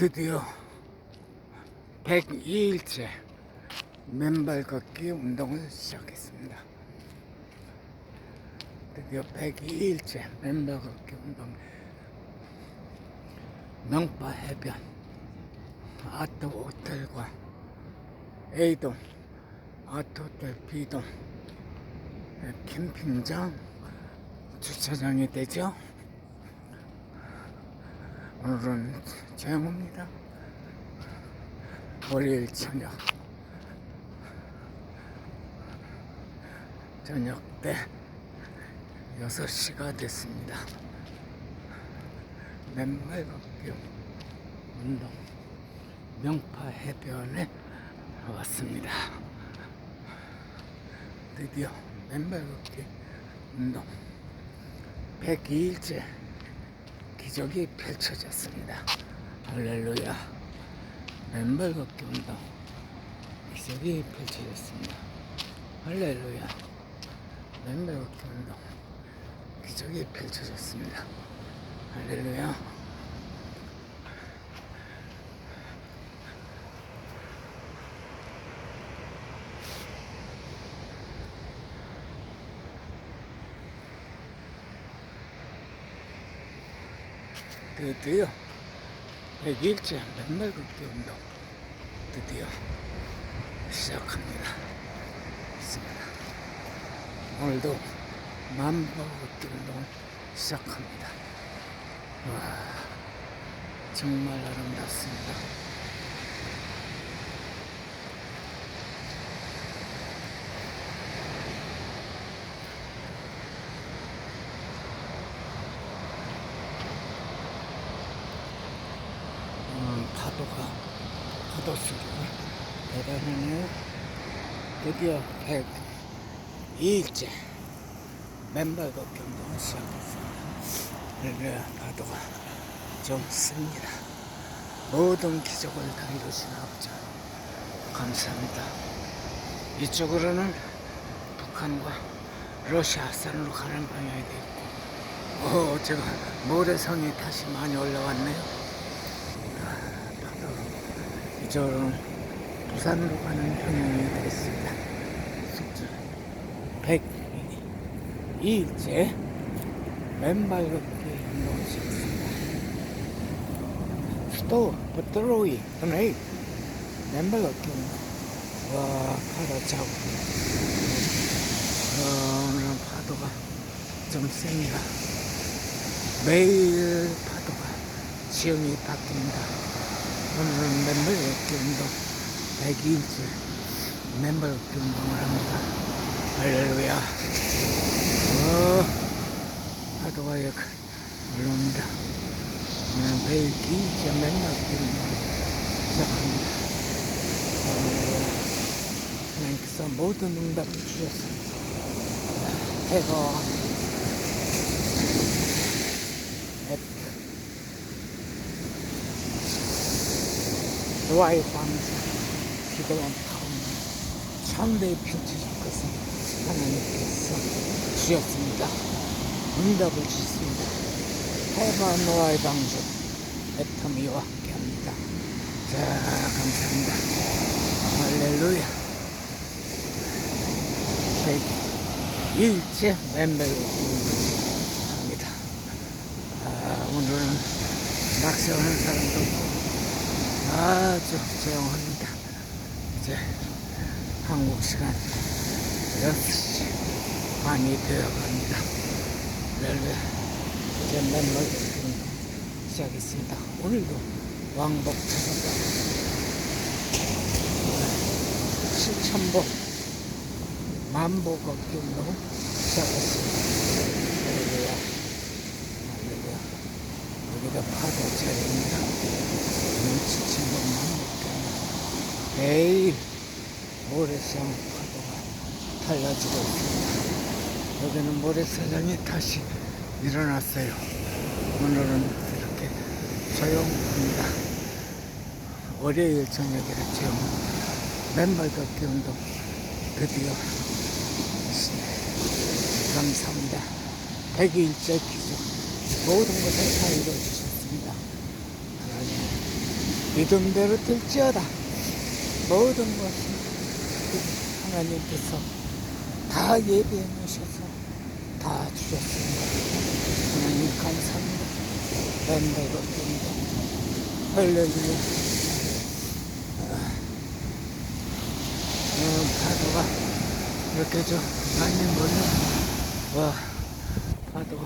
드디어 102일째 맨발 걷기 운동을 시작했습니다. 드디어 102일째 맨발 걷기 운동 명파 해변 아트 호텔과 A동 아트 호텔 B동 캠핑장 주차장이 되죠. 오늘은 저녁입니다. 월요일 저녁. 저녁 때 6시가 됐습니다. 맨발 걷기 운동 명파 해변에 왔습니다. 드디어 맨발 걷기 운동 102일째 기적이 펼쳐졌습니다. 할렐루야. 맨발 걷기 운동. 기적이 펼쳐졌습니다. 할렐루야. 맨발 걷기 운동. 기적이 펼쳐졌습니다. 할렐루야. 드디어 100일째 맨발 걷기 운동 드디어 시작합니다. 있습니다. 오늘도 만보 걷기 운동을 시작합니다. 와, 정말 아름답습니다. 파도 소리가 대단하네요. 드디어 102일째 맨발 걷기 운동을 시작했습니다. 그래 파도가 좀 셉니다. 모든 기적을 다 이루신 아버지 감사합니다. 이쪽으로는 북한과 러시아 산으로 가는 방향이 되어 있고 오, 제가 모래성이 다시 많이 올라왔네요. 이쪽으로는 부산으로 가는 방향이 되겠습니다. 숙주 102일째 맨발 걷기 운동을 시작했습니다. 수도 버트로이 은행 맨발 걷기 운동. 와 파도 자고 어, 오늘은 파도가 좀 셉니다. 매일 파도가 지형이 바뀝니다. 맨발 걷기 운동 102일째 맨발 걷기 운동을 합니다. 할렐루야. 어, 파도가 이렇게 올라옵니다. 오늘 매일 2일째 맨발 걷기 운동 시작합니다. 어, 하나님께서 모든 응답을 주셨습니다. 해가 좋아요 방송 기도한 가운데 참배의 펼쳐질 것은 하나님께서 주셨습니다. 응답을 주셨습니다. 해바 노아의 방송 애터미와 함께합니다. 자 감사합니다. 할렐루야. 일체 맨발로 합니다. 아, 오늘은 낚시하는 사람도 아주 조용합니다. 이제 한국 시간 6시 반이 되어갑니다. 렐레 이제 맨발 걷기 시작했습니다. 오늘도 왕복 찾아가 7,000보 만보 걷기 운동 시작했습니다. 할렐루야. 할렐루야. 여기가 파도 자리입니다. 눈치친것만 못합니다. 매일 모래성 파도가 달라지고 있습니다. 여기는 모래사장이 다시 일어났어요. 오늘은 이렇게 조용합니다. 월요일 저녁이랬죠. 맨발 걷기 운동 드디어 감사합니다. 100일째 기적 모든 것을 다 이루어주셨습니다. 하나님 믿음대로 될지어다 모든 것은 하나님께서 다 예비해 놓으셔서 다 주셨습니다. 하나님 감사합니다. 랜더가 랜더 할렐루야. 어, 파도가 이렇게 좀 많이 몰려. 와, 파도가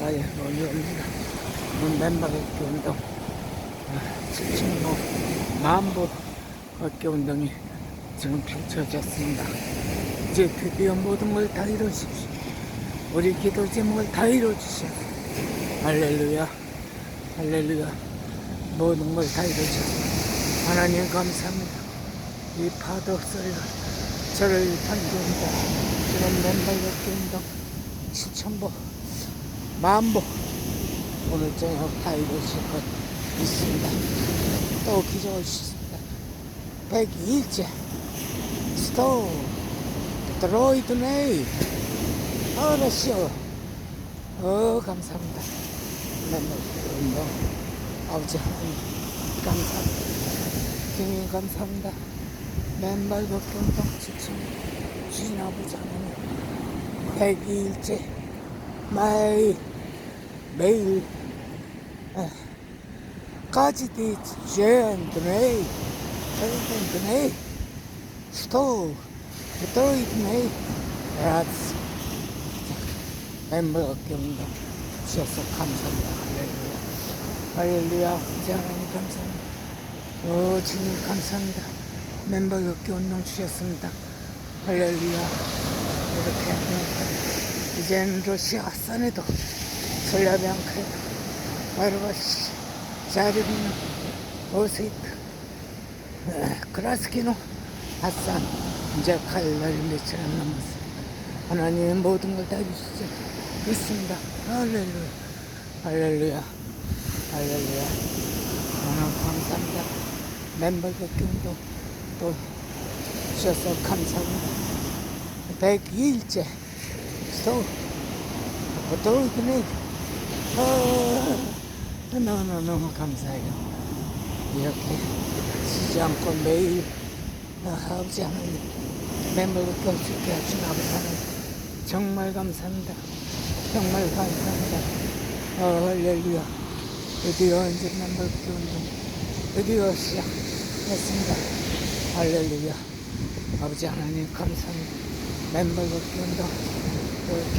많이 몰려옵니다. 멤버가 운동, 칠층로 만보 걷기 운동이 지금 펼쳐졌습니다. 이제 드디어 모든 걸 다 이루십시오. 우리 기도 제목을 다 이루어주시오. 할렐루야, 할렐루야. 모든 걸 다 이루어주시오. 하나님 감사합니다. 이 파도 소리가 저를 반겨온다. 지금 맨발 걷기 운동 7천보, 만보 오늘 저녁 다 이루어질 것 있습니다. 또 기적을 주십니다. 102일째 스토 드로이드 네이. 어르시오. 어 감사합니다. 맨날 운동 아버지 하나님 감사합니다. 주님 감사합니다. 맨발 걷기 운동 지침 주신 아버지 하나님 102일째 매일 매일. 젠드네이 젠드네이 스토 드로이드네이 라츠 멤버 경도 주셔서 감사합니다 할렐루야 할렐루야 이제 하나님 감사합니다 오 주님 감사합니다 멤버 격기 운동 주셨습니다 할렐루야 이렇게 하니까 이제는 러시아 산에도 슬라비앙카에도 바르바시 자르비노 오세이트 크라스키노 아산 이제 갈 날이 며칠 안 남았어요 하나님 모든 걸 다 주시죠. 믿습니다. 할렐루야. 할렐루야. 할렐루야. 하나님 감사합니다. 멤버 격경도 또 주셔서 감사합니다. 102일째 또또 그네 어, 너무너무 감사해요. 이렇게 쉬지 않고 매일 아버지 하나님 멤버를 껴주게 하신 아버지 하나님 정말 감사합니다. 정말 감사합니다. 어, 할렐루야. 드디어 이제 멤버 운동 드디어 시작했습니다. 할렐루야. 아버지 하나님 감사합니다. 멤버 운동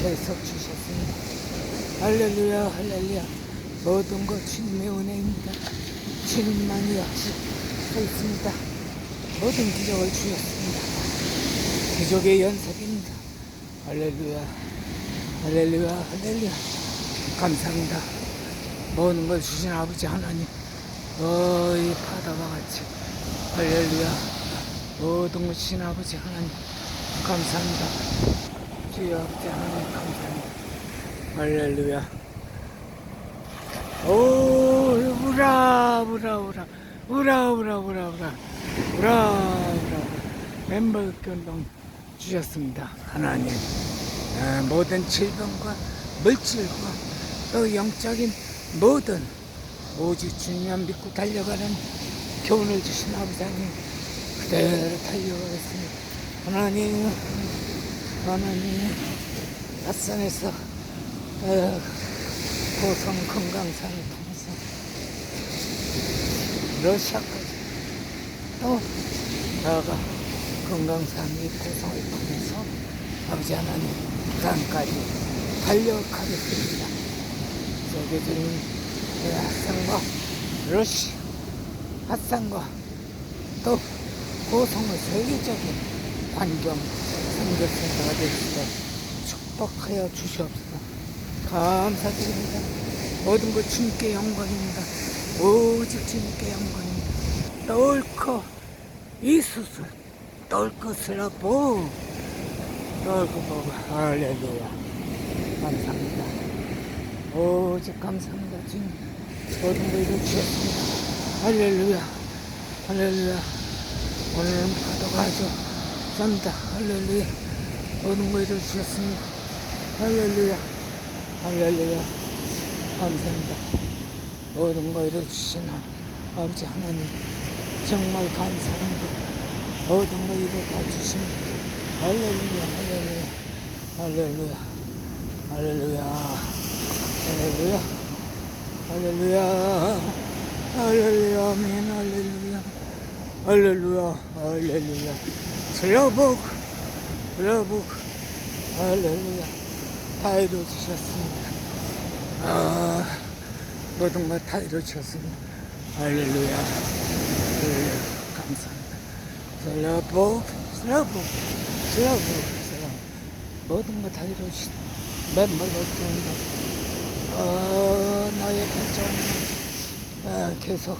계속 주셨습니다. 할렐루야, 할렐루야. 모든 것 주님의 은혜입니다. 주님만이 역시 서 있습니다. 모든 기적을 주셨습니다. 기적의 연속입니다. 할렐루야, 할렐루야, 할렐루야. 감사합니다. 모든 걸 주신 아버지 하나님. 어, 이 바다와 같이. 할렐루야. 모든 걸 주신 아버지 하나님. 감사합니다. 주여 아버지 하나님 감사합니다. 할렐루야. 오, 우라, 우라, 우라, 우라, 우라, 우라, 우라, 우라, 우라, 우라. 멤버 견동 주셨습니다. 하나님. 아, 모든 질병과 물질과 또 영적인 모든 오직 주님만 믿고 달려가는 교훈을 주신 아버지 하나님 그대로 달려가겠습니다. 하나님, 하나님, 낯선에서 어, 고성 통해서 러시아까지 또 나아가 금강산 이 고성을 통해서 아버지 하나님 땅까지 달려가겠습니다. 세계적인 그 핫산과 러시아 핫산과 또 고성의 세계적인 환경 선교센터가 있도록 축복하여 주시옵소서. 감사드립니다. 모든 것 주님께 영광입니다. 오직 주님께 이수스 똘커 슬라보 똘커 보고 할렐루야 감사합니다. 오직 감사합니다. 주님 모든 걸 이루주셨습니다. 할렐루야 할렐루야 오늘은 파도가 아주 싼다. 할렐루야 모든 걸 이루주셨습니다. 할렐루야 할렐루야 감사합니다 모든 거 이루시나 아버지 하나님 정말 감사합니다. 모든 걸 이루어 주신 할렐루야 할렐루야 할렐루야 할렐루야 할렐루야 할렐루야 아멘 할렐루야 할렐루야 할렐루야. 슬라복 슬라복 할렐루야. 다 이루어주셨습니다. 아 모든 걸 다 이루어주셨습니다 할렐루야 할렐루야 감사합니다 슬라복 슬라복 슬라복 슬라복 모든 걸 다 이루어주신 맨발 얻기운다 어, 나의 결정은 아, 계속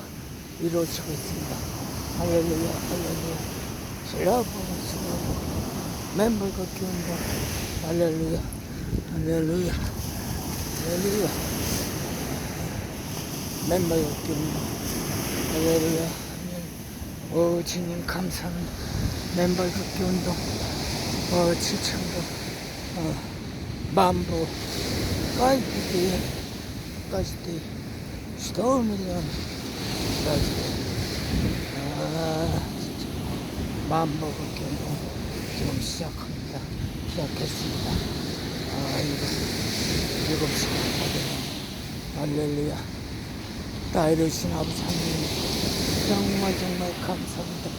이루어지고 있습니다. 할렐루야, 할렐루야. 슬라브, 슬라브. 맨발 걷기 운동. 할렐루야, 할렐루야, 할렐루야. 운동. 할렐루야. 오, 주님 감사합니다. 맨발 걷기 운동. 어, 칠천도. 어, 만보. 까이프디. 까지디. 스토미리언. 까지디. 아, 진짜. 만보 걷기 운동. 지금 시작합니다. 시작했습니다. 아, 이거. 일곱 시간까지. 할렐루야. 다 이루신 아버지 하나님. 정말 정말 감사합니다.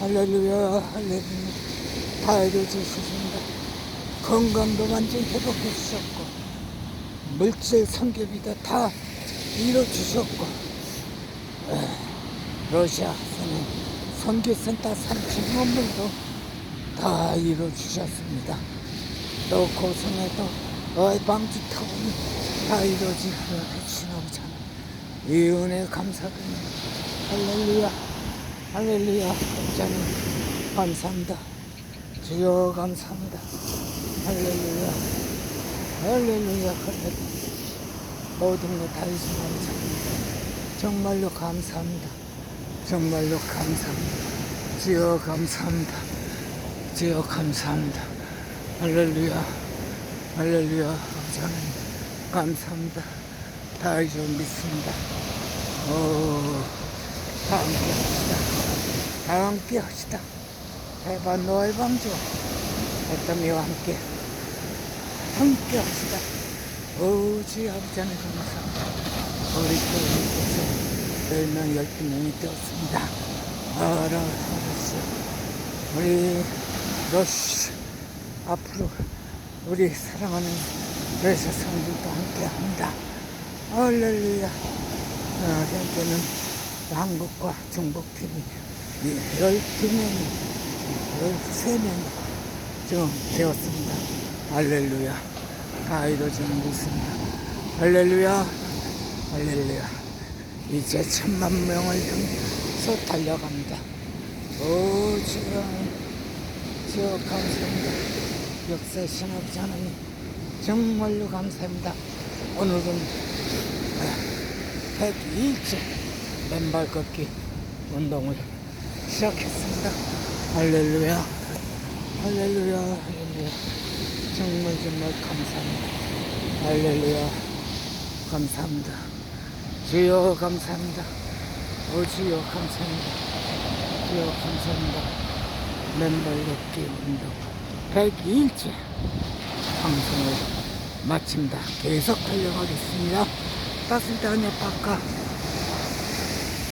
할렐루야, 할렐루야. 다 이루어주셨습니다. 건강도 완전히 회복해 주셨고, 물질 성교비도 다 이루어주셨고, 에, 러시아에서는 선교센터 3층 건물도 다 이루어주셨습니다. 또 고성에도 방주 타운이 다 이루어지고 해주신 아버지. 이 은혜 감사드립니다. 할렐루야, 할렐루야, 목자님 감사합니다. 주여 감사합니다. 할렐루야, 할렐루야, 할렐루야. 모든 것 다 해주신 아버지 하나님. 정말로 감사합니다. 정말로 감사합니다. 주여 감사합니다. 주여 감사합니다. 할렐루야, 할렐루야, 아버지 하나님 감사합니다. 다 이제 믿습니다. 오, 다 함께 합시다. 다 함께 합시다. 대반 너의 방주. 애터미와 함께, 함께 합시다. 오, 주여 아버지 하나님 감사합니다. 우리 교회에서 10명, 12명이 되었습니다. 알아주세요. 우리 러시 앞으로 우리 사랑하는 러시아 성들도 함께 합니다. 할렐루야. 어, 현재는 한국과 중국 팀이 12명이, 13명이 좀 되었습니다. 할렐루야. 다 이루어지는 것입니다. 할렐루야. 할렐루야. 이제 천만 명을 등서 달려갑니다. 오, 주여, 주여 감사합니다. 역사 신학자 하나님, 정말로 감사합니다. 오늘은 102일째 맨발 걷기 운동을 시작했습니다. 할렐루야, 할렐루야, 할렐루야. 정말 정말 감사합니다. 할렐루야, 감사합니다. 주여 감사합니다. 오 주여 감사합니다. 주여 감사합니다. 맨발 걷기 운동 102일째 방송을 마칩니다. 계속 달려가겠습니다. До свидания, пока.